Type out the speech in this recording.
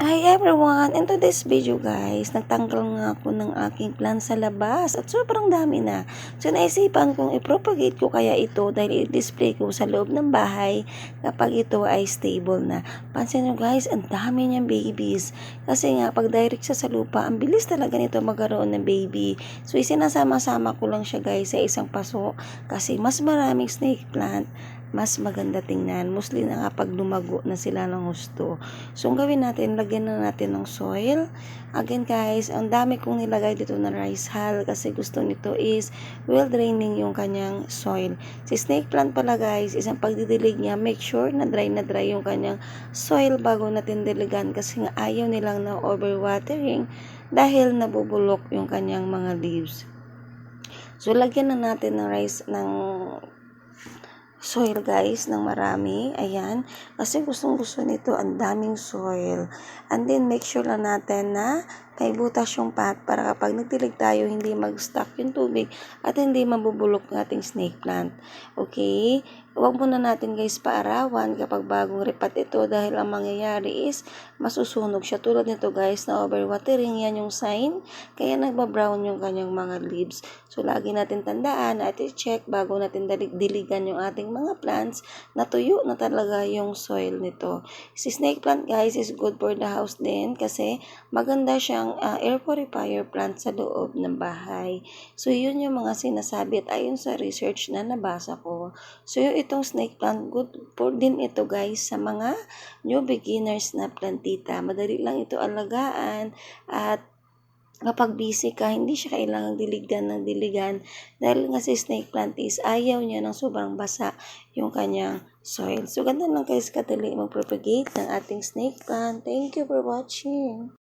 Hi everyone! In today's video guys, nagtanggal nga ako ng aking plant sa labas at sobrang dami na. So naisipan kong i-propagate ko kaya ito dahil i-display ko sa loob ng bahay kapag ito ay stable na. Pansin nyo guys, ang dami niyang babies. Kasi nga pag direct siya sa lupa, ang bilis talaga nito magkaroon ng baby. So isinasama-sama ko lang siya guys sa isang paso kasi mas maraming snake plant mas maganda tingnan. Mostly na nga pag lumago na sila ng gusto. So, ang gawin natin, lagyan na natin ng soil. Again guys, ang dami kong nilagay dito na rice hull kasi gusto nito is well draining yung kanyang soil. Si snake plant pala guys, isang pagdidilig niya, make sure na dry na dry yung kanyang soil bago natin diligan kasi nga ayaw nilang na overwatering dahil nabubulok yung kanyang mga leaves. So, lagyan na natin ng rice ng soil guys ng marami. Ayan. Kasi gustong gusto nito ang daming soil. And then make sure lang natin na may butas yung pot para kapag nagtilig tayo hindi mag-stuck yung tubig at hindi mabubulok ng ating snake plant. Okay? Huwag muna natin guys paarawan kapag bagong ripat ito dahil ang mangyayari is masusunog siya. Tulad nito guys na overwatering yan yung sign kaya nagbabrown yung kanyang mga leaves. So lagi natin tandaan at i-check bago natin diligan yung ating mga plants na tuyo na talaga yung soil nito. Si snake plant guys is good for the house din kasi maganda siyang uh, air purifier plant sa loob ng bahay. So yun yung mga sinasabi at ayon sa research na nabasa ko. So yung itong snake plant, good for din ito guys sa mga new beginners na plantita. Madali lang ito alagaan at kapag busy ka, hindi siya kailangang diligan ng diligan dahil nga si snake plant is ayaw niya ng sobrang basa yung kanyang soil. So, ganda lang guys katali mag-propagate ng ating snake plant. Thank you for watching.